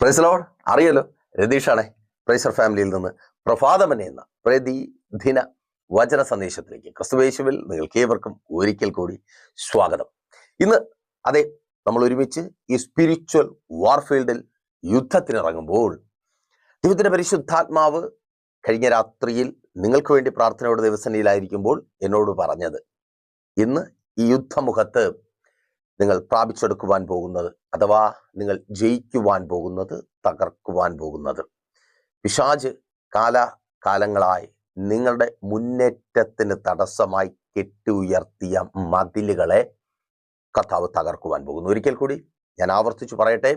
പ്രൈസലോൺ അറിയല്ലോ. രതീഷാണെ പ്രൈസർ ഫാമിലിയിൽ നിന്ന് പ്രഭാതമനെ എന്ന പ്രതിദിന വചന സന്ദേശത്തിലേക്ക് ക്രിസ്തുവേശുവിൽ നിങ്ങൾക്ക് ഏവർക്കും ഒരിക്കൽ കൂടി സ്വാഗതം. ഇന്ന് അതെ നമ്മൾ ഒരുമിച്ച് ഈ സ്പിരിച്വൽ വാർഫീൽഡിൽ യുദ്ധത്തിനിറങ്ങുമ്പോൾ ദൈവത്തിന്റെ പരിശുദ്ധാത്മാവ് കഴിഞ്ഞ രാത്രിയിൽ നിങ്ങൾക്ക് വേണ്ടി പ്രാർത്ഥനയോട് ദിവസനയിലായിരിക്കുമ്പോൾ എന്നോട് പറഞ്ഞത് ഇന്ന് ഈ യുദ്ധമുഖത്ത് നിങ്ങൾ പ്രാപിച്ചെടുക്കുവാൻ പോകുന്നത് അഥവാ നിങ്ങൾ ജയിക്കുവാൻ പോകുന്നത് തകർക്കുവാൻ പോകുന്നത്. പിശാജ് കാല കാലങ്ങളായി നിങ്ങളുടെ മുന്നേറ്റത്തിന് തടസ്സമായി കെട്ടുയർത്തിയ മതിലുകളെ കർത്താവ് തകർക്കുവാൻ പോകുന്നു. ഒരിക്കൽ കൂടി ഞാൻ ആവർത്തിച്ചു പറയട്ടെ.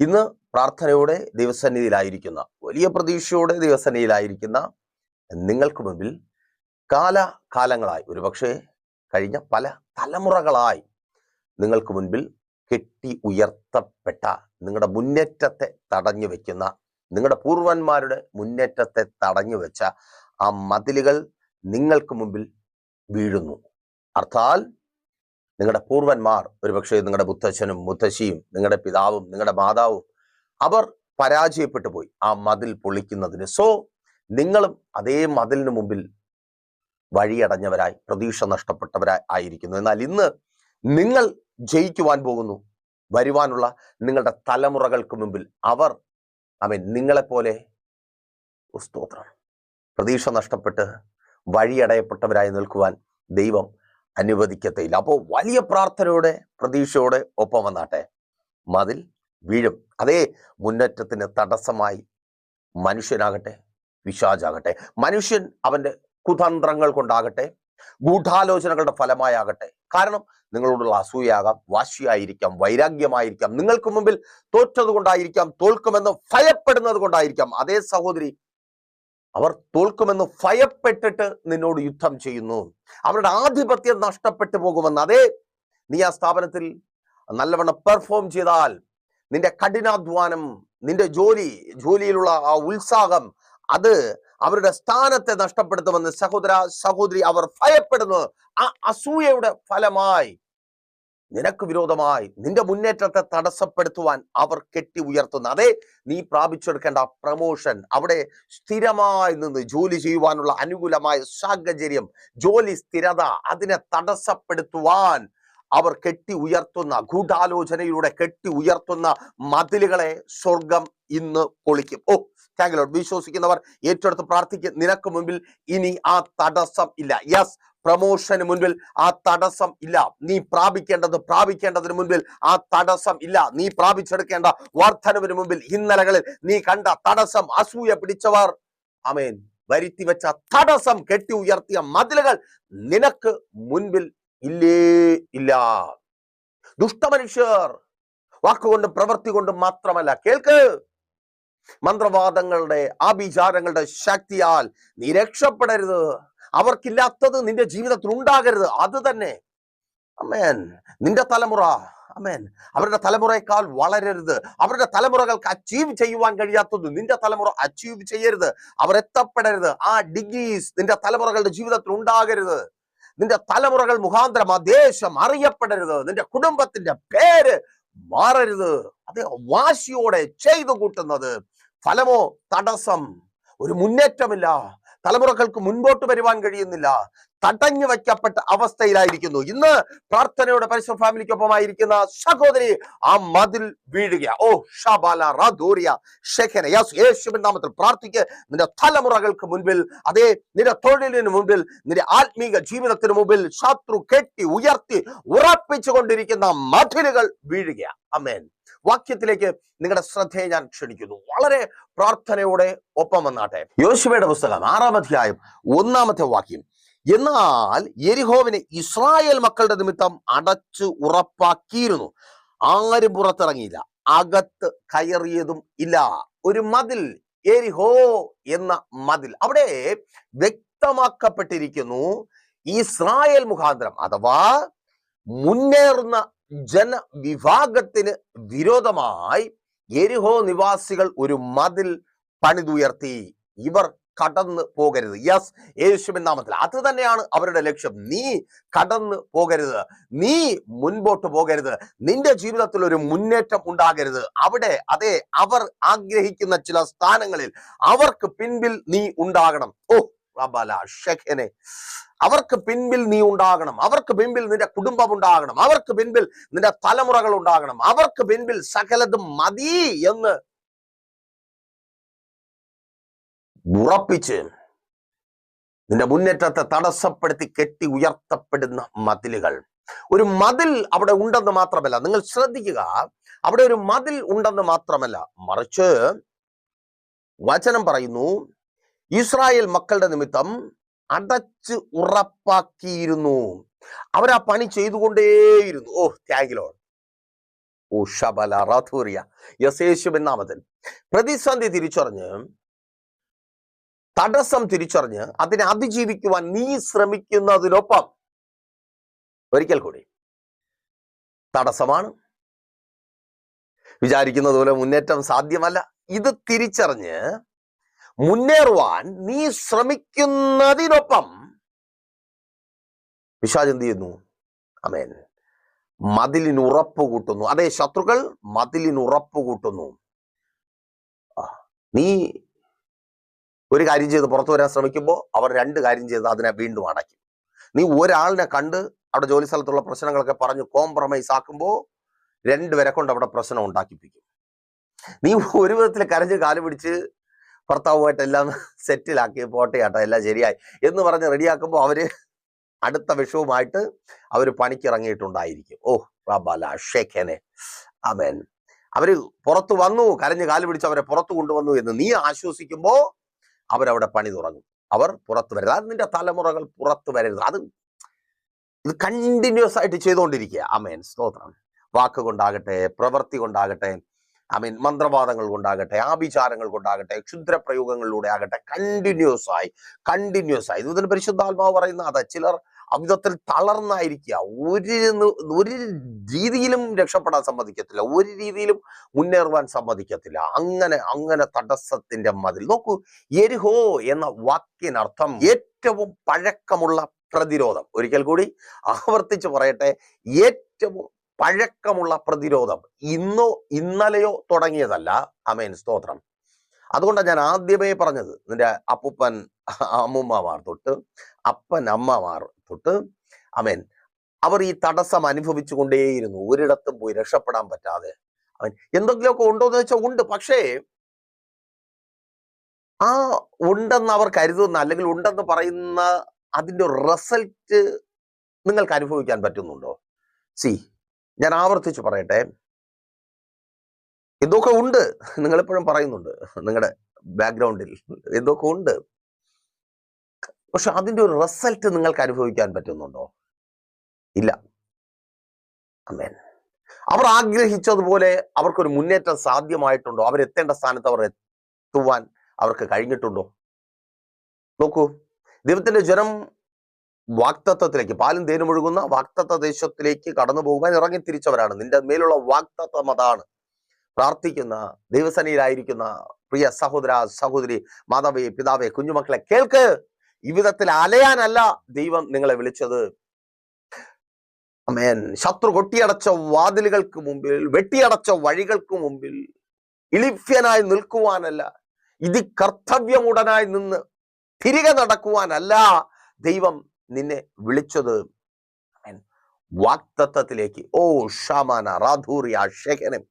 ഇന്ന് പ്രാർത്ഥനയോടെ ദിവസന്നിധിയിലായിരിക്കുന്ന വലിയ പ്രതീക്ഷയോടെ ദിവസന്നിധിയിലായിരിക്കുന്ന നിങ്ങൾക്ക് മുമ്പിൽ കാല കാലങ്ങളായി ഒരുപക്ഷെ കഴിഞ്ഞ പല തലമുറകളായി നിങ്ങൾക്ക് മുൻപിൽ കെട്ടി ഉയർത്തപ്പെട്ട നിങ്ങളുടെ മുന്നേറ്റത്തെ തടഞ്ഞു വെക്കുന്ന നിങ്ങളുടെ പൂർവന്മാരുടെ മുന്നേറ്റത്തെ തടഞ്ഞു വെച്ച ആ മതിലുകൾ നിങ്ങൾക്ക് മുമ്പിൽ വീഴുന്നു. അർത്ഥാൽ നിങ്ങളുടെ പൂർവന്മാർ ഒരുപക്ഷെ നിങ്ങളുടെ മുത്തച്ഛനും മുത്തശ്ശിയും നിങ്ങളുടെ പിതാവും നിങ്ങളുടെ മാതാവും അവർ പരാജയപ്പെട്ടു പോയി ആ മതിൽ പൊളിക്കുന്നതിന്. സോ നിങ്ങളും അതേ മതിലിന് മുമ്പിൽ വഴിയടഞ്ഞവരായി പ്രതീക്ഷ നഷ്ടപ്പെട്ടവരായി ആയിരിക്കുന്നു. എന്നാൽ ഇന്ന് നിങ്ങൾ ജയിക്കുവാൻ പോകുന്നു. വരുവാനുള്ള നിങ്ങളുടെ തലമുറകൾക്ക് മുമ്പിൽ അവർ അവൻ നിങ്ങളെപ്പോലെ സ്തോത്രം. പ്രതീക്ഷ നഷ്ടപ്പെട്ട് വഴിയടയപ്പെട്ടവരായി നിൽക്കുവാൻ ദൈവം അനുവദിക്കത്തില്ല അപ്പോൾ വലിയ പ്രാർത്ഥനയോടെ പ്രതീക്ഷയോടെ ഒപ്പം വന്നാട്ടെ. മതിൽ വീഴും. അതേ മുന്നേറ്റത്തിന് തടസ്സമായി മനുഷ്യനാകട്ടെ വിശാജാകട്ടെ മനുഷ്യൻ അവന്റെ കുതന്ത്രങ്ങൾ കൊണ്ടാകട്ടെ ഗൂഢാലോചനകളുടെ ഫലമായാകട്ടെ. കാരണം നിങ്ങളോടുള്ള അസൂയാകാം വാശിയായിരിക്കാം വൈരാഗ്യമായിരിക്കാം നിങ്ങൾക്ക് മുമ്പിൽ തോറ്റത് കൊണ്ടായിരിക്കാം തോൽക്കുമെന്ന് ഭയപ്പെടുന്നത് കൊണ്ടായിരിക്കാം. അതേ സഹോദരി അവർ തോൽക്കുമെന്ന് ഭയപ്പെട്ടിട്ട് നിന്നോട് യുദ്ധം ചെയ്യുന്നു. അവരുടെ ആധിപത്യം നഷ്ടപ്പെട്ടു പോകുമെന്ന്. അതേ നീ ആ സ്ഥാപനത്തിൽ നല്ലവണ്ണം പെർഫോം ചെയ്താൽ നിന്റെ കഠിനാധ്വാനം നിന്റെ ജോലി ജോലിയിലുള്ള ആ ഉത്സാഹം അത് അവരുടെ സ്ഥാനത്തെ നഷ്ടപ്പെടുത്തുമെന്ന് സഹോദര സഹോദരി അവർ ഭയപ്പെടുന്നു. ആ അസൂയയുടെ ഫലമായി നിനക്ക് വിരോധമായി നിന്റെ മുന്നേറ്റത്തെ തടസ്സപ്പെടുത്തുവാൻ അവർ കെട്ടി ഉയർത്തുന്നു. അതെ നീ പ്രാപിച്ചെടുക്കേണ്ട പ്രമോഷൻ അവിടെ സ്ഥിരമായി നിന്ന് ജോലി ചെയ്യുവാനുള്ള അനുകൂലമായ സാഹചര്യം ജോലി സ്ഥിരത അതിനെ തടസ്സപ്പെടുത്തുവാൻ അവർ കെട്ടി ഉയർത്തുന്ന ഗൂഢാലോചനയിലൂടെ കെട്ടി ഉയർത്തുന്ന മതിലുകളെ സ്വർഗം ഇന്ന് പൊളിക്കും. ഓ താങ്ക് ലോഡ് വിശ്വസിക്കുന്നവർ ഏറ്റെടുത്ത് പ്രാർത്ഥിക്കും. നിനക്ക് മുമ്പിൽ ഇനി ആ തടസ്സം ഇല്ല. യെസ് പ്രമോഷന് മുൻപിൽ ആ തടസ്സം ഇല്ല. നീ പ്രാപിക്കേണ്ടത് പ്രാപിക്കേണ്ടതിന് മുൻപിൽ ആ തടസ്സം ഇല്ല. നീ പ്രാപിച്ചെടുക്കേണ്ട വർധനവിന് മുൻപിൽ ഇന്നലകളിൽ നീ കണ്ട തടസ്സം അസൂയ പിടിച്ചവർ. അമേൻ വരുത്തി വെച്ച തടസ്സം കെട്ടി ഉയർത്തിയ മതിലുകൾ നിനക്ക് മുൻപിൽ ഇല്ലേ ഇല്ല. ദുഷ്ടമനുഷ്യർ. വാക്കുകൊണ്ടും പ്രവൃത്തി കൊണ്ടും മാത്രമല്ല. കേൾക്ക്. മന്ത്രവാദങ്ങളുടെ ആഭിചാരങ്ങളുടെ ശക്തിയാൽ നീ രക്ഷപ്പെടരുത്. അവർക്കില്ലാത്തത് നിന്റെ ജീവിതത്തിൽ ഉണ്ടാകരുത്. അത് തന്നെ. അമേൻ നിന്റെ തലമുറ അമേൻ അവരുടെ തലമുറയേക്കാൾ വളരരുത്. അവരുടെ തലമുറകൾക്ക് അച്ചീവ് ചെയ്യുവാൻ കഴിയാത്തത് നിന്റെ തലമുറ അച്ചീവ് ചെയ്യരുത്. അവർ എത്തപ്പെടരുത്. ആ ഡിഗ്രീസ് നിന്റെ തലമുറകളുടെ ജീവിതത്തിൽ ഉണ്ടാകരുത്. നിന്റെ തലമുറകൾ മുഖാന്തരം ആ ദേശം അറിയപ്പെടരുത്. നിന്റെ കുടുംബത്തിന്റെ പേര് മാറരുത്. അത് വാശിയോടെ ചെയ്തു കൂട്ടുന്നത്. ഫലമോ തടസ്സം? ഒരു മുന്നേറ്റമില്ല. തലമുറകൾക്ക് മുൻപോട്ട് വരുവാൻ കഴിയുന്നില്ല. തടഞ്ഞു വയ്ക്കപ്പെട്ട അവസ്ഥയിലായിരിക്കുന്നു. ഇന്ന് പ്രാർത്ഥനയുടെ പരിശുദ്ധ ഫാമിലിക്കൊപ്പമായിരിക്കുന്ന സഹോദരി ആ മതിൽ വീഴുക ഓ യേശുവിൻ നാമത്തിൽ പ്രാർത്ഥിക്ക്. നിന്റെ തലമുറകൾക്ക് മുൻപിൽ അതേ നിന്റെ തൊഴിലിന് മുൻപിൽ നിന്റെ ആത്മീക ജീവിതത്തിന് മുമ്പിൽ ശത്രു കെട്ടി ഉയർത്തി ഉറപ്പിച്ചു കൊണ്ടിരിക്കുന്ന മതിലുകൾ വീഴുക അമേൻ വാക്യത്തിലേക്ക് നിങ്ങളുടെ ശ്രദ്ധയെ ഞാൻ ക്ഷണിക്കുന്നു. വളരെ പ്രാർത്ഥനയോടെ ഒപ്പം വന്നാട്ടെ. യോശുവയുടെ പുസ്തകം ആറാം അധ്യായം ഒന്നാമത്തെ വാക്യം. എന്നാൽ എരിഹോവിനെ ഇസ്രായേൽ മക്കളുടെ നിമിത്തം അടച്ചു ഉറപ്പാക്കിയിരുന്നു. ആരും പുറത്തിറങ്ങിയില്ല. അകത്ത് കയറിയതും ഇല്ല. ഒരു മതിൽ എരിഹോ എന്ന മതിൽ. അവിടെ വ്യക്തമാക്കപ്പെട്ടിരിക്കുന്നു ഇസ്രായേൽ മുഖാന്തരം അഥവാ മുന്നേറുന്ന ജനവിഭാഗത്തിന് വിരോധമായി എരിഹോ നിവാസികൾ ഒരു മതിൽ പണിതുയർത്തി. ഇവർ കടന്നു പോകരുത്. യെസ് യേശുവിൻ നാമത്തിൽ. അത് തന്നെയാണ് അവരുടെ ലക്ഷ്യം. നീ കടന്നു പോകരുത്. നീ മുൻപോട്ട് പോകരുത്. നിന്റെ ജീവിതത്തിൽ ഒരു മുന്നേറ്റം ഉണ്ടാകരുത്. അവിടെ അതെ അവർ ആഗ്രഹിക്കുന്ന ചില സ്ഥാനങ്ങളിൽ അവർക്ക് പിൻപിൽ നീ ഉണ്ടാകണം. ഓ ഷെഖനെ അവർക്ക് പിൻപിൽ നീ ഉണ്ടാകണം. അവർക്ക് പിൻപിൽ നിന്റെ കുടുംബം ഉണ്ടാകണം. അവർക്ക് പിൻപിൽ നിന്റെ തലമുറകൾ ഉണ്ടാകണം. അവർക്ക് പിൻപിൽ സകലതും മതി എന്ന് ഉറപ്പിച്ച് നിന്റെ മുന്നേറ്റത്തെ തടസ്സപ്പെടുത്തി കെട്ടി ഉയർത്തപ്പെടുന്ന മതിലുകൾ. ഒരു മതിൽ അവിടെ ഉണ്ടെന്ന് മാത്രമല്ല നിങ്ങൾ ശ്രദ്ധിക്കുക അവിടെ ഒരു മതിൽ ഉണ്ടെന്ന് മാത്രമല്ല മറിച്ച് വചനം പറയുന്നു ഇസ്രായേൽ മക്കളുടെ നിമിത്തം അടച്ച് ഉറപ്പാക്കിയിരുന്നു. അവരാ പണി ചെയ്തുകൊണ്ടേയിരുന്നു. ഓ ത്യാഗിലോൺ ഓ ഷബല റാഥൂറിയ യസേശുബൻ നാമത്തിൽ. പ്രതിസന്ധി തിരിച്ചറിഞ്ഞ് തടസ്സം തിരിച്ചറിഞ്ഞ് അതിനെ അതിജീവിക്കുവാൻ നീ ശ്രമിക്കുന്നതിനൊപ്പം ഒരിക്കൽ കൂടി തടസ്സമാണ്. വിചാരിക്കുന്നത് പോലെ മുന്നേറ്റം സാധ്യമല്ല. ഇത് തിരിച്ചറിഞ്ഞ് മുന്നേറുവാൻ നീ ശ്രമിക്കുന്നതിനൊപ്പം പിശാജ് എന്ത് ചെയ്യുന്നു? അമേൻ മതിലിന് ഉറപ്പ് കൂട്ടുന്നു. അതേ ശത്രുക്കൾ മതിലിന് ഉറപ്പ് കൂട്ടുന്നു. നീ ഒരു കാര്യം ചെയ്ത് പുറത്തു വരാൻ ശ്രമിക്കുമ്പോൾ അവർ രണ്ട് കാര്യം ചെയ്ത് അതിനെ വീണ്ടും അടയ്ക്കും. നീ ഒരാളിനെ കണ്ട് അവിടെ ജോലി സ്ഥലത്തുള്ള പ്രശ്നങ്ങളൊക്കെ പറഞ്ഞ് കോംപ്രമൈസ് ആക്കുമ്പോൾ രണ്ടുപേരെ കൊണ്ട് അവിടെ പ്രശ്നം ഉണ്ടാക്കിപ്പിക്കും. നീ ഒരു വിധത്തിൽ കരഞ്ഞ് കാൽ പിടിച്ച് ഭർത്താവുമായിട്ട് എല്ലാം സെറ്റിലാക്കി പോട്ടെ ചേട്ടാ എല്ലാം ശരിയായി എന്ന് പറഞ്ഞ് റെഡിയാക്കുമ്പോൾ അവർ അടുത്ത വിഷവുമായിട്ട് അവർ പണിക്കിറങ്ങിയിട്ടുണ്ടായിരിക്കും. ഓ റബല ഷേഖനെ. അമേൻ അവർ പുറത്തു വന്നു കരഞ്ഞ് കാൽ പിടിച്ച് അവരെ പുറത്തു കൊണ്ടുവന്നു എന്ന് നീ ആശ്വസിക്കുമ്പോ അവരവിടെ പണി തുടങ്ങും. അവർ പുറത്തു വരരുത്. അത് നിന്റെ തലമുറകൾ പുറത്തു വരരുത്. അത് ഇത് കണ്ടിന്യൂസ് ആയിട്ട് ചെയ്തുകൊണ്ടിരിക്കുക അമേൻ സ്തോത്രം. വാക്ക് കൊണ്ടാകട്ടെ പ്രവൃത്തി കൊണ്ടാകട്ടെ ഐ മീൻ മന്ത്രവാദങ്ങൾ കൊണ്ടാകട്ടെ ആഭിചാരങ്ങൾ കൊണ്ടാകട്ടെ ക്ഷുദ്രപ്രയോഗങ്ങളിലൂടെ ആകട്ടെ കണ്ടിന്യൂസ് ആയി കണ്ടിന്യൂസ് ആയി. ഇതിന് പരിശുദ്ധാത്മാവ് പറയുന്ന അതെ ചിലർ അമിതത്തിൽ തളർന്നായിരിക്കുക. ഒരു ഒരു രീതിയിലും രക്ഷപ്പെടാൻ സമ്മതിക്കത്തില്ല. ഒരു രീതിയിലും മുന്നേറുവാൻ സമ്മതിക്കത്തില്ല. അങ്ങനെ അങ്ങനെ തടസ്സത്തിന്റെ മതിൽ. നോക്കൂ എരിഹോ എന്ന വാക്കിനർത്ഥം ഏറ്റവും പഴക്കമുള്ള പ്രതിരോധം. ഒരിക്കൽ കൂടി ആവർത്തിച്ച് പറയട്ടെ ഏറ്റവും പഴക്കമുള്ള പ്രതിരോധം. ഇന്നോ ഇന്നലെയോ തുടങ്ങിയതല്ല. അമേൻ സ്തോത്രം. അതുകൊണ്ടാണ് ഞാൻ ആദ്യമേ പറഞ്ഞത്. നിന്റെ അപ്പൂപ്പൻ അമ്മൂമ്മമാർ തൊട്ട് അപ്പൻ അമ്മമാർ തൊട്ട് അമേൻ അവർ ഈ തടസ്സം അനുഭവിച്ചു കൊണ്ടേയിരുന്നു ഒരിടത്തും പോയി രക്ഷപ്പെടാൻ പറ്റാതെ. അവൻ എന്തെങ്കിലുമൊക്കെ ഉണ്ടോ എന്ന് വെച്ചാൽ ഉണ്ട്. പക്ഷേ ആ ഉണ്ടെന്ന് അവർ കരുതുന്ന അല്ലെങ്കിൽ ഉണ്ടെന്ന് പറയുന്ന അതിന്റെ റിസൾട്ട് നിങ്ങൾക്ക് അനുഭവിക്കാൻ പറ്റുന്നുണ്ടോ? സി ഞാൻ ആവർത്തിച്ച് പറയട്ടെ. എന്തൊക്കെ ഉണ്ട്? നിങ്ങളെപ്പോഴും പറയുന്നുണ്ട് നിങ്ങളുടെ ബാക്ക്ഗ്രൗണ്ടിൽ എന്തൊക്കെ ഉണ്ട്? പക്ഷെ അതിന്റെ ഒരു റിസൾട്ട് നിങ്ങൾക്ക് അനുഭവിക്കാൻ പറ്റുന്നുണ്ടോ? ഇല്ല. അവർ ആഗ്രഹിച്ചതുപോലെ അവർക്കൊരു മുന്നേറ്റം സാധ്യമായിട്ടുണ്ടോ? അവരെത്തേണ്ട സ്ഥാനത്ത് അവർ എത്തുവാൻ അവർക്ക് കഴിഞ്ഞിട്ടുണ്ടോ? നോക്കൂ. ദൈവത്തിന്റെ ജനം വാക്തത്വത്തിലേക്ക് പാലും തേനും ഒഴുകുന്ന വാക്തത്വ ദേശത്തിലേക്ക് കടന്നു പോകുവാൻ ഇറങ്ങി തിരിച്ചവരാണ്. നിന്റെ മേലുള്ള വാക്തത്വം അതാണ്. പ്രാർത്ഥിക്കുന്ന ദൈവസനയിലായിരിക്കുന്ന പ്രിയ സഹോദര സഹോദരി മാതാവേ പിതാവേ കുഞ്ഞുമക്കളെ കേൾക്ക്. ജീവിതത്തിൽ അലയാനല്ല ദൈവം നിങ്ങളെ വിളിച്ചത്. അമേൻ ശത്രു കൊട്ടിയടച്ച വാതിലുകൾക്ക് മുമ്പിൽ വെട്ടിയടച്ച വഴികൾക്ക് മുമ്പിൽ ഇളിഫ്യനായി നിൽക്കുവാനല്ല ഇതി കർത്തവ്യമുടനായി നിന്ന് തിരികെ നടക്കുവാനല്ല ദൈവം നിന്നെ വിളിച്ചത് വാക്തത്വത്തിലേക്ക്. ഓ ഷാമാന റാധൂറിയ ശേഖനം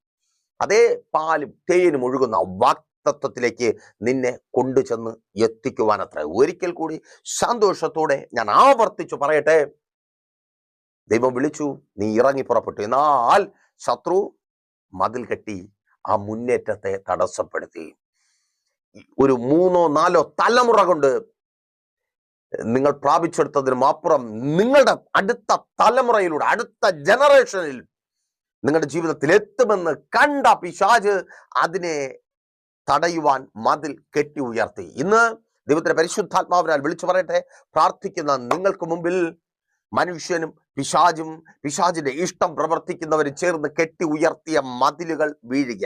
അതേ പാലും തേനും ഒഴുകുന്ന വാക്തത്വത്തിലേക്ക് നിന്നെ കൊണ്ടുചെന്ന് എത്തിക്കുവാൻ അത്ര ഒരിക്കൽ കൂടി സന്തോഷത്തോടെ ഞാൻ ആവർത്തിച്ചു പറയട്ടെ. ദൈവം വിളിച്ചു നീ ഇറങ്ങി പുറപ്പെട്ടു. എന്നാൽ ശത്രു മതിൽ കെട്ടി ആ മുന്നേറ്റത്തെ തടസ്സപ്പെടുത്തി. ഒരു മൂന്നോ നാലോ തലമുറ കൊണ്ട് നിങ്ങൾ പ്രാപിച്ചെടുത്തതിനും അപ്പുറം നിങ്ങളുടെ അടുത്ത തലമുറയിലൂടെ അടുത്ത ജനറേഷനിൽ നിങ്ങളുടെ ജീവിതത്തിൽ എത്തുമെന്ന് കണ്ട പിശാജ് അതിനെ തടയുവാൻ മതിൽ കെട്ടി ഉയർത്തി. ഇന്ന് ദൈവത്തിന്റെ പരിശുദ്ധാത്മാവിനാൽ വിളിച്ചു പറയട്ടെ പ്രാർത്ഥിക്കുന്ന നിങ്ങൾക്ക് മുമ്പിൽ മനുഷ്യനും പിശാജും പിശാജിന്റെ ഇഷ്ടം പ്രവർത്തിക്കുന്നവരും ചേർന്ന് കെട്ടി ഉയർത്തിയ മതിലുകൾ വീഴുക.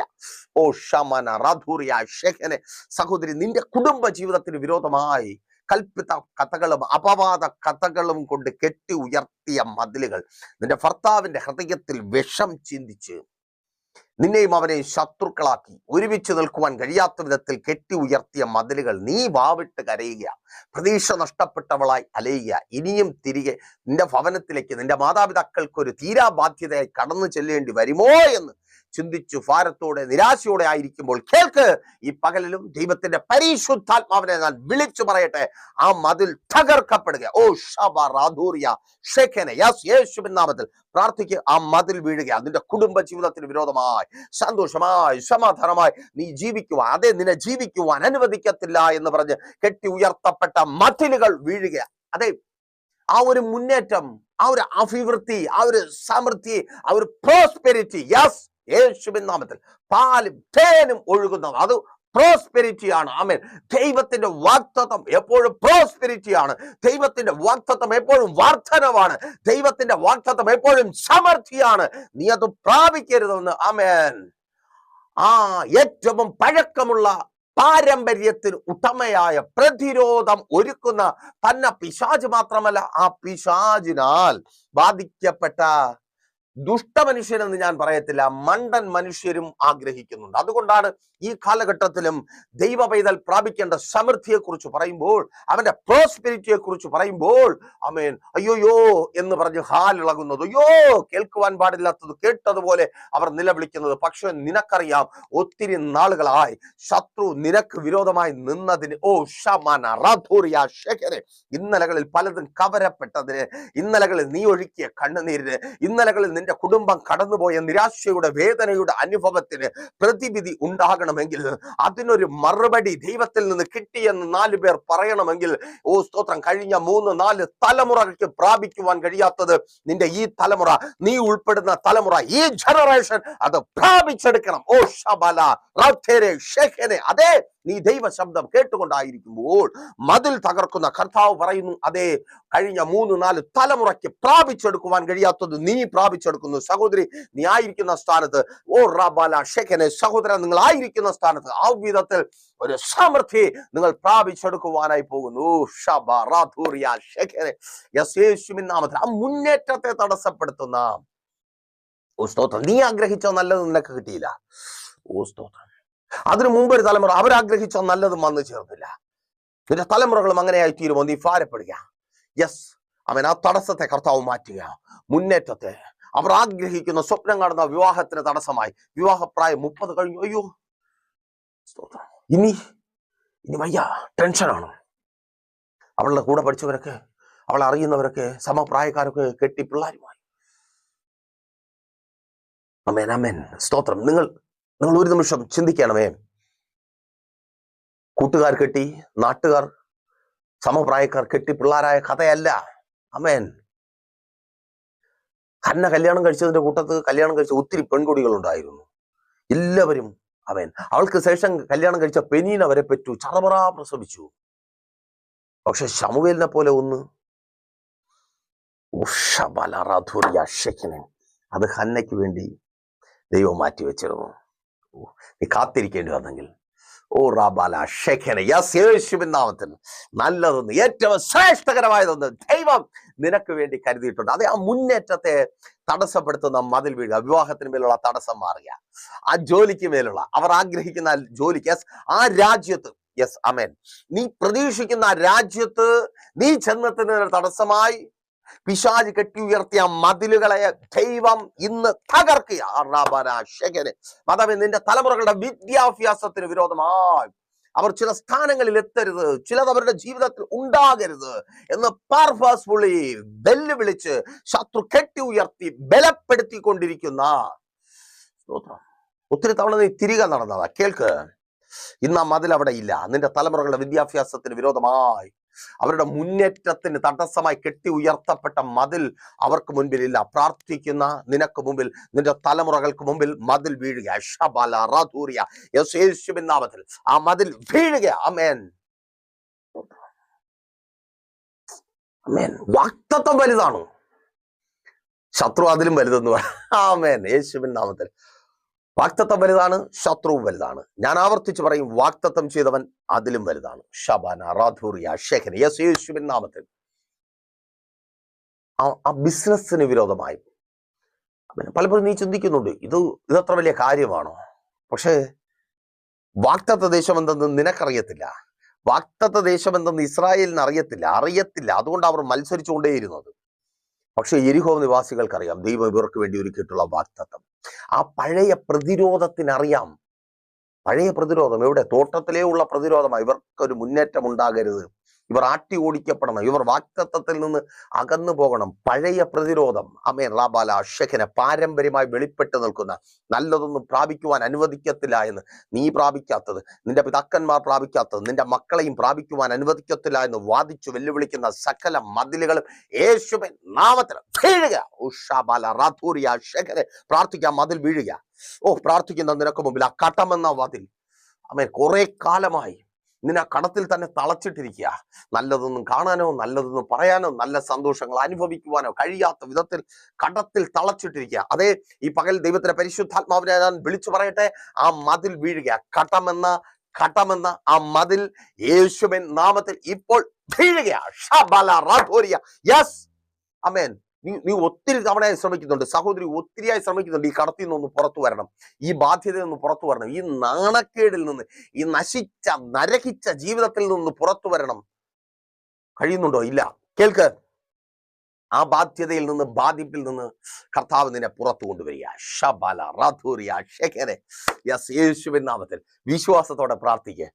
ഓ ഷമന റധൂറിയ ശേഖനെ സഹോദരി നിന്റെ കുടുംബ ജീവിതത്തിന് വിരോധമായി കൽപ്പിത കഥകളും അപവാദ കഥകളും കൊണ്ട് കെട്ടി ഉയർത്തിയ മതിലുകൾ. നിന്റെ ഭർത്താവിന്റെ ഹൃദയത്തിൽ വിഷം ചിന്തിച്ച് നിന്നെയും അവനെയും ശത്രുക്കളാക്കി ഒരുമിച്ച് നിൽക്കുവാൻ കഴിയാത്ത വിധത്തിൽ കെട്ടി ഉയർത്തിയ മതിലുകൾ നീ വാവിട്ട് കരയുക. പ്രതീക്ഷ നഷ്ടപ്പെട്ടവളായി അലയുക. ഇനിയും തിരികെ നിന്റെ ഭവനത്തിലേക്ക് നിന്റെ മാതാപിതാക്കൾക്ക് ഒരു തീരാ ബാധ്യതയായി കടന്നു ചെല്ലേണ്ടി വരുമോ എന്ന് ചിന്തിച്ചു ഭാരത്തോടെ നിരാശയോടെ ആയിരിക്കുമ്പോൾ കേൾക്ക് ഈ പകലിലും ദൈവത്തിന്റെ പരിശുദ്ധാത്മാവിനെ ഞാൻ വിളിച്ചു പറയട്ടെ. ആ മതിൽ തകർക്കപ്പെടുക. ഓ ഷബ പ്രാർത്ഥിക്ക്. ആ മതിൽ വീഴുക. അതിന്റെ കുടുംബ ജീവിതത്തിന് വിരോധമായി സന്തോഷമായി സമാധാനമായി നീ ജീവിക്കുവാൻ അതെ നിന്നെ ജീവിക്കുവാൻ അനുവദിക്കത്തില്ല എന്ന് പറഞ്ഞ് കെട്ടി ഉയർത്തപ്പെട്ട മതിലുകൾ വീഴുക. അതെ ആ ഒരു മുന്നേറ്റം ആ ഒരു അഭിവൃദ്ധി ആ ഒരു സമൃദ്ധി ആ ഒരു പ്രോസ്പെരിറ്റി യെസ് യേശുവിൻ നാമത്തിൽ പാലും തേനും ഒഴുകുന്ന അത് പ്രോസ്പെരിറ്റി ആണ് ആമേൻ. ദൈവത്തിന്റെ വാക്തത്വം എപ്പോഴും പ്രോസ്പെരിറ്റി ആണ് ദൈവത്തിന്റെ വാക്തത്വം എപ്പോഴും വർധനവാണ് ദൈവത്തിന്റെ വാക്തത്വം എപ്പോഴും സമൃദ്ധിയാണ്. നീ അത് പ്രാപിക്കരുതെന്ന്. ആമേൻ. ആ ഏറ്റവും പഴക്കമുള്ള പാരമ്പര്യത്തിന് ഉടമയായ പ്രതിരോധം ഒരുക്കുന്ന തന്നെ പിശാജ് മാത്രമല്ല ആ പിശാജിനാൽ ബാധിക്കപ്പെട്ട ദുഷ്ടമനുഷ്യനെന്ന് ഞാൻ പറയത്തില്ല മണ്ടൻ മനുഷ്യരും ആഗ്രഹിക്കുന്നുണ്ട്. അതുകൊണ്ടാണ് ഈ കാലഘട്ടത്തിലും ദൈവ പൈതൽ പ്രാപിക്കേണ്ട സമൃദ്ധിയെക്കുറിച്ച് പറയുമ്പോൾ അവന്റെ പ്രോസ്പെരിറ്റിയെ കുറിച്ച് പറയുമ്പോൾ അമേൻ അയ്യോയോ എന്ന് പറഞ്ഞ് ഹാലിളകുന്നത് അയ്യോ കേൾക്കുവാൻ പാടില്ലാത്തത് കേട്ടതുപോലെ അവർ നിലവിളിക്കുന്നത്. പക്ഷെ നിനക്കറിയാം ഒത്തിരി നാളുകളായി ശത്രു നിനക്ക് വിരോധമായി നിന്നതിന് ഓ ഷമന ഇന്നലകളിൽ പലതും കവരപ്പെട്ടതിന് ഇന്നലകളിൽ നീ ഒഴുക്കിയ കണ്ണുനീരിന് ഇന്നലകളിൽ നിന്റെ കുടുംബം കടന്നുപോയ നിരാശയുടെ വേദനയുടെ അനുഭവത്തിന് പ്രതിവിധി ഉണ്ടാകണമെങ്കിൽ അതിനൊരു മറുപടി ദൈവത്തിൽ നിന്ന് കിട്ടിയെന്ന് നാലു പേർ പറയണമെങ്കിൽ ഓ സ്തോത്രം കഴിഞ്ഞ മൂന്ന് നാല് തലമുറകൾക്ക് പ്രാപിക്കുവാൻ കഴിയാത്തത് നിന്റെ ഈ തലമുറ നീ ഉൾപ്പെടുന്ന തലമുറ ഈ ജനറേഷൻ അത് പ്രാപിച്ചെടുക്കണം. ഓ ഷബല അതെ നീ ദൈവ ശബ്ദം കേട്ടുകൊണ്ടായിരിക്കുമ്പോൾ മതിൽ തകർക്കുന്ന കർത്താവ് പറയുന്നു അതെ കഴിഞ്ഞ മൂന്ന് നാല് തലമുറയ്ക്ക് പ്രാപിച്ചെടുക്കുവാൻ കഴിയാത്തത് നീ പ്രാപിച്ചെടുക്കുന്നു. സഹോദരി നീ ആയിരിക്കുന്ന സ്ഥാനത്ത് ഓ റബാല ഷെഖനെ സഹോദരൻ നിങ്ങൾ ആയിരിക്കുന്ന സ്ഥാനത്ത് ആ വിധത്തിൽ ഒരു സമൃദ്ധി നിങ്ങൾ പ്രാപിച്ചെടുക്കുവാനായി പോകുന്നു. നാമത്തിൽ ആ മുന്നേറ്റത്തെ തടസ്സപ്പെടുത്തുന്ന. ഓ സ്തോത്രം. നീ ആഗ്രഹിച്ച നല്ലത് നിനക്ക് കിട്ടിയില്ല. ഓ സ്തോത്രം. അതിനു മുമ്പ് ഒരു തലമുറ അവരാഗ്രഹിച്ച നല്ലതും വന്നു ചേർന്നില്ല. പിന്നെ തലമുറകളും അങ്ങനെയായി തീരുമോ? നീ ഭാരപ്പെടുക. യെസ് അവൻ ആ തടസ്സത്തെ കർത്താവ് മാറ്റുക. മുന്നേറ്റത്തെ. അവർ ആഗ്രഹിക്കുന്ന സ്വപ്നം കാണുന്ന വിവാഹത്തിന് തടസ്സമായി. വിവാഹപ്രായം മുപ്പത് കഴിഞ്ഞു. അയ്യോ. ഇനി ഇനി വയ്യ. ടെൻഷനാണ് അവളുടെ കൂടെ പഠിച്ചവരൊക്കെ അവളെ അറിയുന്നവരൊക്കെ സമപ്രായക്കാരൊക്കെ കെട്ടി പിള്ളേരുമായി. അമേൻ അമേൻ സ്തോത്രം. നിങ്ങൾ നിങ്ങൾ ഒരു നിമിഷം ചിന്തിക്കണമേ. കൂട്ടുകാർ കെട്ടി നാട്ടുകാർ സമപ്രായക്കാർ കെട്ടി പിള്ളേരായ കഥയല്ല. അമേൻ ഹന്ന കല്യാണം കഴിച്ചതിന്റെ കൂട്ടത്ത് കല്യാണം കഴിച്ച ഒത്തിരി പെൺകുടികൾ ഉണ്ടായിരുന്നു എല്ലാവരും അവൻ അവൾക്ക് ശേഷം കല്യാണം കഴിച്ച പെനീൻ അവരെ പറ്റു. ചറപറ പ്രസവിച്ചു. പക്ഷെ ശമുവേലിനെ പോലെ ഒന്ന്. ഉഷബലറധുരി അത് ഹന്നയ്ക്ക് വേണ്ടി ദൈവം മാറ്റി വെച്ചിരുന്നു ഓ, നീ കാത്തിരിക്കേണ്ടി വന്നെങ്കിൽ. ഓ റാബാല ഷെഖനെ നല്ലതൊന്ന് ഏറ്റവും ശ്രേഷ്ഠകരമായതൊന്ന് ദൈവം നിനക്ക് വേണ്ടി കരുതിയിട്ടുണ്ട്. അതെ ആ മുന്നേറ്റത്തെ തടസ്സപ്പെടുത്തുന്ന മതിൽ വീഴുക വിവാഹത്തിന് മേലുള്ള തടസ്സം മാറുക ആ ജോലിക്ക് മേലുള്ള അവർ ആഗ്രഹിക്കുന്ന ജോലിക്ക് ആ രാജ്യത്ത് യെസ് അമേൻ നീ പ്രതീക്ഷിക്കുന്ന രാജ്യത്ത് നീ ചെന്നെത്തുന്നതിന് തടസ്സമായി പിശാജ് കെട്ടി ഉയർത്തിയ മതിലുകളെ ദൈവം ഇന്ന് തകർക്കുക മാതാവേ നിന്റെ തലമുറകളുടെ വിദ്യാഭ്യാസത്തിന് വിരോധമായി. അവർ ചില സ്ഥാനങ്ങളിൽ എത്തരുത്. ചിലത് അവരുടെ ജീവിതത്തിൽ ഉണ്ടാകരുത് എന്ന് ബെല്ല് വെല്ലുവിളിച്ച് ശത്രു കെട്ടി ഉയർത്തി ബലപ്പെടുത്തിക്കൊണ്ടിരിക്കുന്ന. സ്തോത്രം. ഒത്തിരി തവണ നീ തിരികെ നടന്നതാ. കേൾക്ക്. ഇന്ന് ആ മതിൽ അവിടെ ഇല്ല. നിന്റെ തലമുറകളുടെ വിദ്യാഭ്യാസത്തിന് വിരോധമായി. അവരുടെ മുന്നേറ്റത്തിന് തടസ്സമായി കെട്ടി ഉയർത്തപ്പെട്ട മതിൽ അവർക്ക് മുൻപിലില്ല. പ്രാർത്ഥിക്കുന്ന നിനക്ക് മുമ്പിൽ നിന്റെ തലമുറകൾക്ക് മുമ്പിൽ മതിൽ വീഴുക ഷബല നാമത്തിൽ ആ മതിൽ വീഴുക അമേൻ വലുതാണ്. ശത്രു അതിലും വലുതെന്ന് പറയാം ആമേൻ. യേശുവിൻ നാമത്തിൽ. വാക്തത്വം വലുതാണ് ശത്രുവും വലുതാണ്. ഞാൻ ആവർത്തിച്ച് പറയും വാക്തത്വം ചെയ്തവൻ അതിലും വലുതാണ്. ഷബാന റാധൂറിയ ശേഖന യെസ് യേശുവിൻ നാമത്തിൽ. ആ- ബിസിനസ്സിന് വിരോധമായി. പലപ്പോഴും നീ ചിന്തിക്കുന്നുണ്ട് ഇത് ഇതത്ര വലിയ കാര്യമാണോ? പക്ഷേ വാക്തത്വ ദേശം എന്തെന്ന് നിനക്കറിയത്തില്ല. വാക്തത്വ ദേശം എന്തെന്ന് ഇസ്രായേലിന് അറിയത്തില്ല അറിയത്തില്ല. അതുകൊണ്ട് അവർ മത്സരിച്ചുകൊണ്ടേയിരുന്നത് പക്ഷേ എരിഹോ നിവാസികൾക്കറിയാം ദൈവം ഇവർക്ക് വേണ്ടി ഒരുക്കിയിട്ടുള്ള വാക്തത്വം. ആ പഴയ പ്രതിരോധത്തിനറിയാം. പഴയ പ്രതിരോധം എവിടെ? തോട്ടത്തിലേ ഉള്ള പ്രതിരോധമാണ് ഇവർക്കൊരു മുന്നേറ്റം ഉണ്ടാകരുത് ഇവർ ആട്ടി ഓടിക്കപ്പെടണം. ഇവർ വാക്തത്വത്തിൽ നിന്ന് അകന്നു പോകണം. പഴയ പ്രതിരോധം അമേൻ റാബാല ഷെഖനെ പാരമ്പര്യമായി വെളിപ്പെട്ട് നിൽക്കുന്ന നല്ലതൊന്നും പ്രാപിക്കുവാൻ അനുവദിക്കത്തില്ല എന്ന് നീ പ്രാപിക്കാത്തത് നിന്റെ പിതാക്കന്മാർ പ്രാപിക്കാത്തത് നിന്റെ മക്കളെയും പ്രാപിക്കുവാൻ അനുവദിക്കത്തില്ല എന്ന് വാദിച്ചു വെല്ലുവിളിക്കുന്ന സകല മതിലുകളും യേശുവിൻ നാമത്തിന് വീഴുക. ഉഷാബാല റാഥൂരിയ ഷെഖനെ പ്രാർത്ഥിക്കാൻ മതിൽ വീഴുക. ഓ പ്രാർത്ഥിക്കുന്ന നിനക്ക് മുമ്പിൽ ആ കട്ടമെന്ന വാതിൽ. അമേ കുറെ കാലമായി നിന്നെ കടത്തിൽ തന്നെ തളച്ചിട്ടിരിക്കുക. നല്ലതൊന്നും കാണാനോ നല്ലതൊന്നും പറയാനോ നല്ല സന്തോഷങ്ങൾ അനുഭവിക്കുവാനോ കഴിയാത്ത വിധത്തിൽ കടത്തിൽ തളച്ചിട്ടിരിക്കുക. അതേ ഈ പകൽ ദൈവത്തിന്റെ പരിശുദ്ധാത്മാവിനെ ഞാൻ വിളിച്ചു പറയട്ടെ. ആ മതിൽ വീഴുക. കടമെന്ന കടമെന്ന ആ മതിൽ യേശുവിൻ നാമത്തിൽ ഇപ്പോൾ വീഴുക അമേൻ നീ നീ ഒത്തിരി തവണയായി ശ്രമിക്കുന്നുണ്ട്. സഹോദരി ഒത്തിരിയായി ശ്രമിക്കുന്നുണ്ട്. ഈ കടത്തിൽ നിന്നൊന്ന് പുറത്തു വരണം. ഈ ബാധ്യതയിൽ നിന്ന് പുറത്തു വരണം. ഈ നാണക്കേടിൽ നിന്ന് ഈ നശിച്ച നരകിച്ച ജീവിതത്തിൽ നിന്ന് പുറത്തു വരണം. കഴിയുന്നുണ്ടോ? ഇല്ല. കേൾക്ക്. ആ ബാധ്യതയിൽ നിന്ന് ബാധിപ്പിൽ നിന്ന് കർത്താവ് നിന്നെ പുറത്തു കൊണ്ടുവരിക. ഷബല റാധൂരിയ ഷെഖനെ യസ് യേശുവിൻ നാമത്തിൽ. വിശ്വാസത്തോടെ പ്രാർത്ഥിക്കുക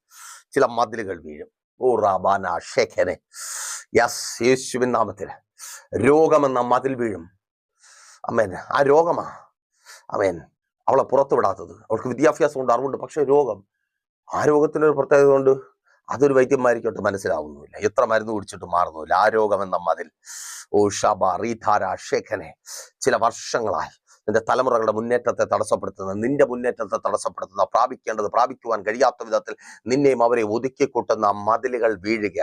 ചില മതിലുകൾ വീഴും. ഓ റാബാന ഷെഖനെ യസ് യേശുവിൻ നാമത്തിൽ. രോഗമെന്ന മതിൽ വീഴും. അമ്മേൻ ആ രോഗമാ. അമേൻ അവളെ പുറത്തു വിടാത്തത് അവൾക്ക് വിദ്യാഭ്യാസം ഉണ്ട് അറിവുണ്ട്. പക്ഷെ രോഗം ആ രോഗത്തിനൊരു പ്രത്യേകത കൊണ്ട് അതൊരു വൈദ്യന്മാരിക്കോട്ട് മനസ്സിലാവുന്നില്ല. എത്ര മരുന്ന് കുടിച്ചിട്ട് മാറുന്നില്ല. ആ രോഗം എന്ന മതിൽ. ഓ ഷബ റീധാര ഷേഖനെ. ചില വർഷങ്ങളായി. നിന്റെ തലമുറകളുടെ മുന്നേറ്റത്തെ തടസ്സപ്പെടുത്തുന്ന നിന്റെ മുന്നേറ്റത്തെ തടസ്സപ്പെടുത്തുന്ന പ്രാപിക്കേണ്ടത് പ്രാപിക്കുവാൻ കഴിയാത്ത വിധത്തിൽ നിന്നെയും അവരെ ഒതുക്കി കൂട്ടുന്ന മതിലുകൾ വീഴുക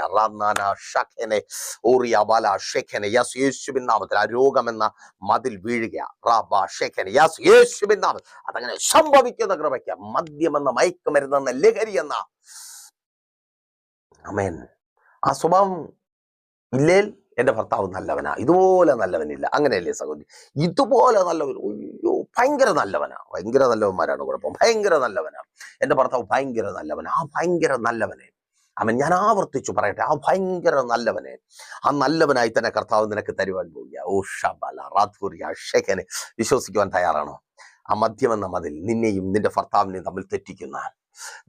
നാമത്തിൽ ആ രോഗമെന്ന മതിൽ വീഴുക റാബ നാമത്തിൽ. അതങ്ങനെ സംഭവിക്കുന്ന കൃപയ്ക്ക് മദ്യമെന്ന മയക്കുമരുന്നെന്ന ലഹരി എന്ന. ആ സ്വഭാവം ഇല്ലേൽ എന്റെ ഭർത്താവ് നല്ലവനാ ഇതുപോലെ നല്ലവനില്ല. അങ്ങനെയല്ലേ സഹോദരി? ഇതുപോലെ നല്ലവൻ അയ്യോ ഭയങ്കര നല്ലവനാ. ഭയങ്കര നല്ലവന്മാരാണ് കുഴപ്പം. ഭയങ്കര നല്ലവനാ എന്റെ ഭർത്താവ് ഭയങ്കര നല്ലവനാ. ആ ഭയങ്കര നല്ലവനെ. അവൻ ഞാൻ ആവർത്തിച്ചു പറയട്ടെ ആ ഭയങ്കര നല്ലവനെ. ആ നല്ലവനായി തന്നെ കർത്താവ് നിനക്ക് തരുവാൻ പോവുക ഓ ഷബല ഷെഖനെ വിശ്വസിക്കുവാൻ തയ്യാറാണോ? ആ മദ്യമെന്ന മതിൽ നിന്നെയും നിന്റെ ഭർത്താവിനെയും തമ്മിൽ തെറ്റിക്കുന്ന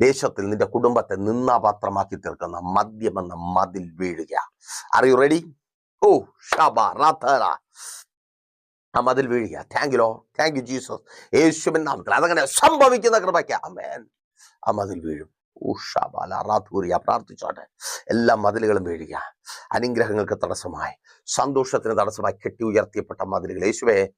ദേശത്തിൽ നിന്റെ കുടുംബത്തെ നിന്നാപാത്രമാക്കി തീർക്കുന്ന മദ്യമെന്ന മതിൽ വീഴുക ആർ യു റെഡി ഓ ഷബാ റാത്തറ ആ മതിൽ വീഴുക. Thank you lord thank you Jesus യേശുവിൻ നാമത്തിൽ. അതങ്ങനെ സംഭവിക്കുന്ന കൃപയ്ക്ക്. അമേൻ ആ മതിൽ വീഴും. ഊഷാബാല റാത്തൂരിയ. പ്രാർത്ഥിച്ചോട്ടെ. എല്ലാ മതിലുകളും വീഴുക. അനുഗ്രഹങ്ങൾക്ക് തടസ്സമായി. സന്തോഷത്തിന് തടസ്സമായി കെട്ടി ഉയർത്തിയപ്പെട്ട മതിലുകൾ യേശുവെ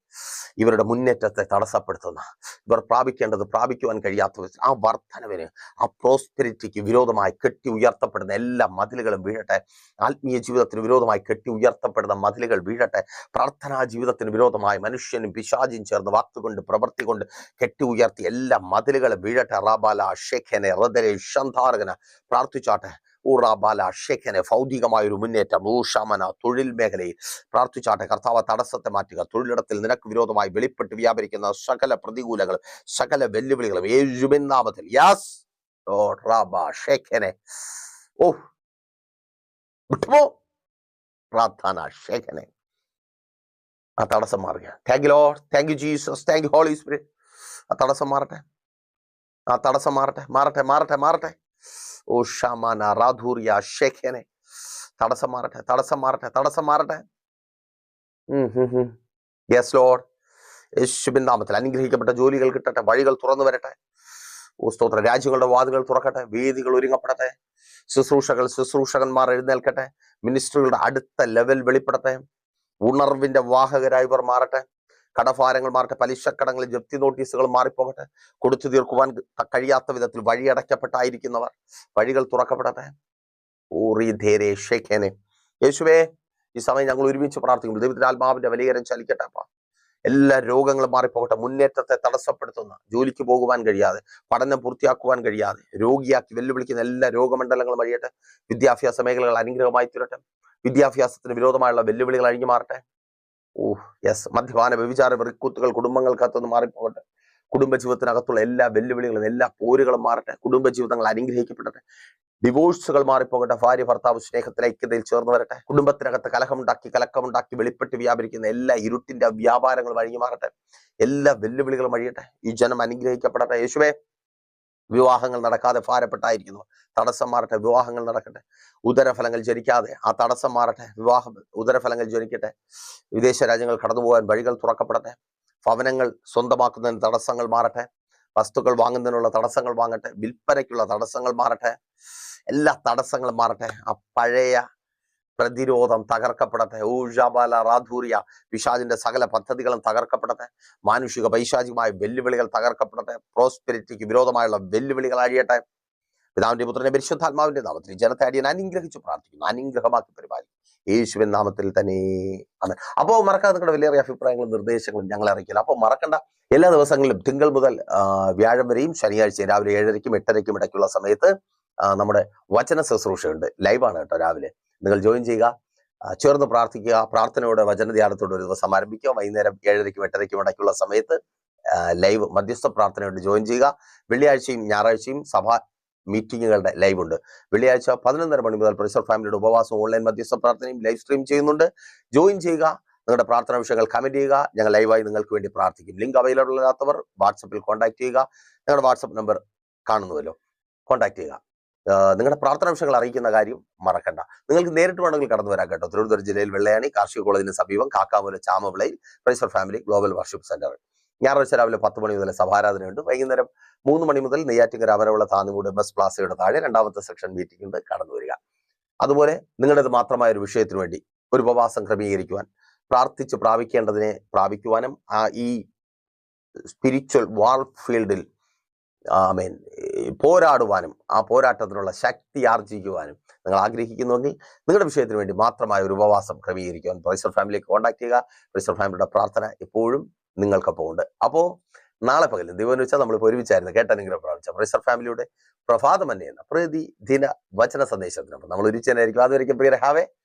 ഇവരുടെ മുന്നേറ്റത്തെ തടസ്സപ്പെടുത്തുന്ന ഇവർ പ്രാപിക്കേണ്ടത് പ്രാപിക്കുവാൻ കഴിയാത്ത ആ വർധനവിന് ആ പ്രോസ്പെരിറ്റിക്ക് വിരോധമായി കെട്ടി ഉയർത്തപ്പെടുന്ന എല്ലാ മതിലുകളും വീഴട്ടെ. ആത്മീയ ജീവിതത്തിന് വിരോധമായി കെട്ടി ഉയർത്തപ്പെടുന്ന മതിലുകൾ വീഴട്ടെ. പ്രാർത്ഥനാ ജീവിതത്തിന് വിരോധമായി മനുഷ്യനും പിശാചിയും ചേർന്ന് വാക്കുകൊണ്ട് പ്രവൃത്തി കൊണ്ട് കെട്ടി ഉയർത്തി എല്ലാ മതിലുകളും വീഴട്ടെ. റാബാല ഷെഖനെ റദരെ ഷന്ധാരകന പ്രാർത്ഥിച്ചാട്ടെ. ഊറാബാല ഷെഖനെ ഭൗതികമായ ഒരു മുന്നേറ്റം. ഊഷമന തൊഴിൽ മേഖലയിൽ പ്രാർത്ഥിച്ചാട്ടെ കർത്താവ് തടസ്സത്തെ മാറ്റുക. തൊഴിലിടത്തിൽ നിനക്ക് വിരോധമായി വെളിപ്പെട്ട് വ്യാപരിക്കുന്ന സകല പ്രതികൂലങ്ങളും സകല വെല്ലുവിളികളും യേശുവിൻ നാമത്തിൽ. യാസ് ഓ ഓ ആ തടസ്സം മാറുക. Thank you lord thank you Jesus thank you holy spirit ആ തടസ്സം മാറട്ടെ. ആ തടസ്സം മാറട്ടെ. മാറട്ടെ മാറട്ടെ മാറട്ടെ. ഓ ഷമാന റാധൂറിയ തടസ്സം മാറട്ടെ തടസ്സം മാറട്ടെ തടസ്സം മാറട്ടെ. യെസ് ലോഡ് യേശുബിൻ നാമത്തിൽ അനുഗ്രഹിക്കപ്പെട്ട ജോലികൾ കിട്ടട്ടെ വഴികൾ തുറന്നു വരട്ടെ. ഓ സ്തോത്ര. രാജ്യങ്ങളുടെ വാതുകൾ തുറക്കട്ടെ വേദികൾ ഒരുങ്ങപ്പെടട്ടെ. ശുശ്രൂഷകൾ ശുശ്രൂഷകന്മാർ എഴുന്നേൽക്കട്ടെ. മിനിസ്റ്ററുകളുടെ അടുത്ത ലെവൽ വെളിപ്പെടട്ടെ. ഉണർവിന്റെ വാഹകരായി ഇവർ മാറട്ടെ. കടഭാരങ്ങൾ മാറട്ടെ പലിശക്കടങ്ങൾ ജപ്തി നോട്ടീസുകൾ മാറിപ്പോകട്ടെ. കൊടുത്തു തീർക്കുവാൻ കഴിയാത്ത വിധത്തിൽ വഴിയടയ്ക്കപ്പെട്ടായിരിക്കുന്നവർ വഴികൾ തുറക്കപ്പെടട്ടെ. ഊറി ധേരെ ഷേഖേനെ യേശുവേ ഈ സമയം ഞങ്ങൾ ഒരുമിച്ച് പ്രാർത്ഥിക്കുന്നു. ദൈവത്തിന്റെ ആത്മാവിന്റെ വലിയകരം ചലിക്കട്ടെ അപ്പ. എല്ലാ രോഗങ്ങളും മാറിപ്പോകട്ടെ. മുന്നേറ്റത്തെ തടസ്സപ്പെടുത്തുന്ന ജോലിക്ക് പോകുവാൻ കഴിയാതെ പഠനം പൂർത്തിയാക്കുവാൻ കഴിയാതെ രോഗിയാക്കി വെല്ലുവിളിക്കുന്ന എല്ലാ രോഗമണ്ഡലങ്ങളും അഴിയട്ടെ. വിദ്യാഭ്യാസ മേഖലകൾ അനുഗ്രഹമായി തീരട്ടെ. വിദ്യാഭ്യാസത്തിന് വിരോധമായുള്ള വെല്ലുവിളികൾ അഴിഞ്ഞു മാറട്ടെ ഓ യെസ് മദ്യപാന വ്യഭിചാര വെറിക്കൂത്തുകൾ കുടുംബങ്ങൾക്കകത്തുനിന്ന് മാറിപ്പോകട്ടെ. കുടുംബജീവിതത്തിനകത്തുള്ള എല്ലാ വെല്ലുവിളികളും എല്ലാ പോരുകളും മാറട്ടെ. കുടുംബജീവിതങ്ങൾ അനുഗ്രഹിക്കപ്പെടട്ടെ. ഡിവോഴ്സുകൾ മാറിപ്പോകട്ടെ. ഭാര്യ ഭർത്താവ് സ്നേഹത്തിൽ ഐക്യതയിൽ ചേർന്ന് വരട്ടെ. കുടുംബത്തിനകത്ത് കലഹമുണ്ടാക്കി കലക്കമുണ്ടാക്കി വെളിപ്പെട്ട് വ്യാപരിക്കുന്ന എല്ലാ ഇരുട്ടിന്റെ വ്യാപാരങ്ങളും അഴിഞ്ഞു മാറട്ടെ എല്ലാ വെല്ലുവിളികളും അഴിയട്ടെ. ഈ ജനം അനുഗ്രഹിക്കപ്പെടട്ടെ. യേശുവേ വിവാഹങ്ങൾ നടക്കാതെ ഭാരപ്പെട്ടായിരിക്കുന്നു. തടസ്സം മാറട്ടെ വിവാഹങ്ങൾ നടക്കട്ടെ. ഉദരഫലങ്ങൾ ജനിക്കാതെ ആ തടസ്സം മാറട്ടെ വിവാഹ ഉദരഫലങ്ങൾ ജനിക്കട്ടെ. വിദേശ രാജ്യങ്ങൾ കടന്നുപോകാൻ വഴികൾ തുറക്കപ്പെടട്ടെ. ഭവനങ്ങൾ സ്വന്തമാക്കുന്നതിന് തടസ്സങ്ങൾ മാറട്ടെ. വസ്തുക്കൾ വാങ്ങുന്നതിനുള്ള തടസ്സങ്ങൾ വാങ്ങട്ടെ. വിൽപ്പനയ്ക്കുള്ള തടസ്സങ്ങൾ മാറട്ടെ. എല്ലാ തടസ്സങ്ങളും മാറട്ടെ. ആ പഴയ പ്രതിരോധം തകർക്കപ്പെടട്ടെ. ഊഷാബാല റാധൂരിയ പിശാജിന്റെ സകല പദ്ധതികളും തകർക്കപ്പെടട്ടെ. മാനുഷിക പൈശാചികമായ വെല്ലുവിളികൾ തകർക്കപ്പെടട്ടെ. പ്രോസ്പെരിറ്റിക്ക് വിരോധമായുള്ള വെല്ലുവിളികൾ അഴിയട്ടെ. പിതാവിന്റെ പുത്രനെ പരിശുദ്ധാത്മാവിന്റെ നാമത്തിൽ ജനത്തെ അടിയൻ അനുഗ്രഹിച്ച് പ്രാർത്ഥിക്കുന്നു. അനുഗ്രഹമാക്കി പരിപാലിക്കും. യേശുവിൻ നാമത്തിൽ തന്നെ. ആണ് അപ്പോൾ മറക്കാതെ നിങ്ങളുടെ വലിയ അഭിപ്രായങ്ങളും നിർദ്ദേശങ്ങളും ഞങ്ങൾ അറിയിക്കില്ല. അപ്പോൾ മറക്കണ്ട. എല്ലാ ദിവസങ്ങളിലും തിങ്കൾ മുതൽ വ്യാഴം വരെയും ശനിയാഴ്ച രാവിലെ ഏഴരയ്ക്കും എട്ടരയ്ക്കും ഇടയ്ക്കുള്ള സമയത്ത് നമ്മുടെ വചന ശുശ്രൂഷയുണ്ട്. ലൈവാണ് കേട്ടോ രാവിലെ. നിങ്ങൾ ജോയിൻ ചെയ്യുക. ചേർന്ന് പ്രാർത്ഥിക്കുക. പ്രാർത്ഥനയോടെ വചനധ്യാനത്തോടെ ഒരു ദിവസം ആരംഭിക്കുക. വൈകുന്നേരം ഏഴരയ്ക്കും എട്ടരയ്ക്കും ഇടയ്ക്കുള്ള സമയത്ത് ലൈവ് മധ്യസ്ഥ പ്രാർത്ഥനയോട് ജോയിൻ ചെയ്യുക. വെള്ളിയാഴ്ചയും ഞായറാഴ്ചയും സഭ മീറ്റിങ്ങുകളുടെ ലൈവ് ഉണ്ട്. വെള്ളിയാഴ്ച പതിനൊന്നര മണി മുതൽ പ്രിസർ ഫാമിലിയുടെ ഉപവാസം ഓൺലൈൻ മധ്യസ്ഥ പ്രാർത്ഥനയും ലൈവ് സ്ട്രീം ചെയ്യുന്നുണ്ട്. ജോയിൻ ചെയ്യുക. നിങ്ങളുടെ പ്രാർത്ഥനാ വിഷയങ്ങൾ കമന്റ് ചെയ്യുക. ഞങ്ങൾ ലൈവായി നിങ്ങൾക്ക് വേണ്ടി പ്രാർത്ഥിക്കും. ലിങ്ക് അവൈലബിൾ അല്ലാത്തവർ വാട്സപ്പിൽ കോൺടാക്ട് ചെയ്യുക. ഞങ്ങളുടെ വാട്സപ്പ് നമ്പർ കാണുന്നുവല്ലോ. കോൺടാക്ട് ചെയ്യുക. നിങ്ങളുടെ പ്രാർത്ഥന വിഷയങ്ങൾ അറിയിക്കുന്ന കാര്യം മറക്കണ്ട. നിങ്ങൾക്ക് നേരിട്ട് വേണമെങ്കിൽ കടന്നു വരാം കേട്ടോ. തിരുവനന്തപുരം ജില്ലയിൽ വെള്ളയാണി കാർഷിക കോളേജിന് സമീപം Kakkamoola ചാമവിളയിൽ praiser family global worship centre. ഞായറാഴ്ച രാവിലെ പത്ത് മണി മുതൽ സഭാരാധനയുണ്ട്. വൈകുന്നേരം മൂന്ന് മണി മുതൽ നെയ്യാറ്റിങ്കര അമരവിള താന്നുകൂട് ബസ് പ്ലാസയുടെ താഴെ രണ്ടാമത്തെ സെക്ഷൻ മീറ്റിംഗ് ഉണ്ട്. കടന്നു വരിക. അതുപോലെ നിങ്ങളുടേത് മാത്രമായ ഒരു വിഷയത്തിന് വേണ്ടി ഒരു ഉപവാസം ക്രമീകരിക്കുവാൻ പ്രാർത്ഥിച്ച് പ്രാപിക്കേണ്ടതിനെ പ്രാപിക്കുവാനും ആ ഈ സ്പിരിച്വൽ വാൾ ഫീൽഡിൽ ആമേൻ. പോരാടുവാനും ആ പോരാട്ടത്തിനുള്ള ശക്തി ആർജിക്കുവാനും നിങ്ങൾ ആഗ്രഹിക്കുന്നുവെങ്കിൽ നിങ്ങളുടെ വിഷയത്തിന് വേണ്ടി മാത്രമായ ഒരു ഉപവാസം ക്രമീകരിക്കുവാൻ പ്രൊഫസർ ഫാമിലിക്ക് കോൺടാക്ട് ചെയ്യുക. പ്രൊഫസർ ഫാമിലിയുടെ പ്രാർത്ഥന എപ്പോഴും നിങ്ങൾക്കൊപ്പം ഉണ്ട് അപ്പോൾ നാളെ പകൽ ദൈവം വെച്ചാൽ നമ്മൾ ഒരുമിച്ചായിരുന്നു കേട്ടനുഗ്രഹം പ്രാപിച്ച പ്രൊഫസർ ഫാമിലിയുടെ പ്രഭാതം തന്നെ എന്ന പ്രതിദിന വചന സന്ദേശത്തിനൊപ്പം നമ്മൾ ഒരുമിച്ചായിരിക്കും അതുവരെയും പ്രിയരെ have nice day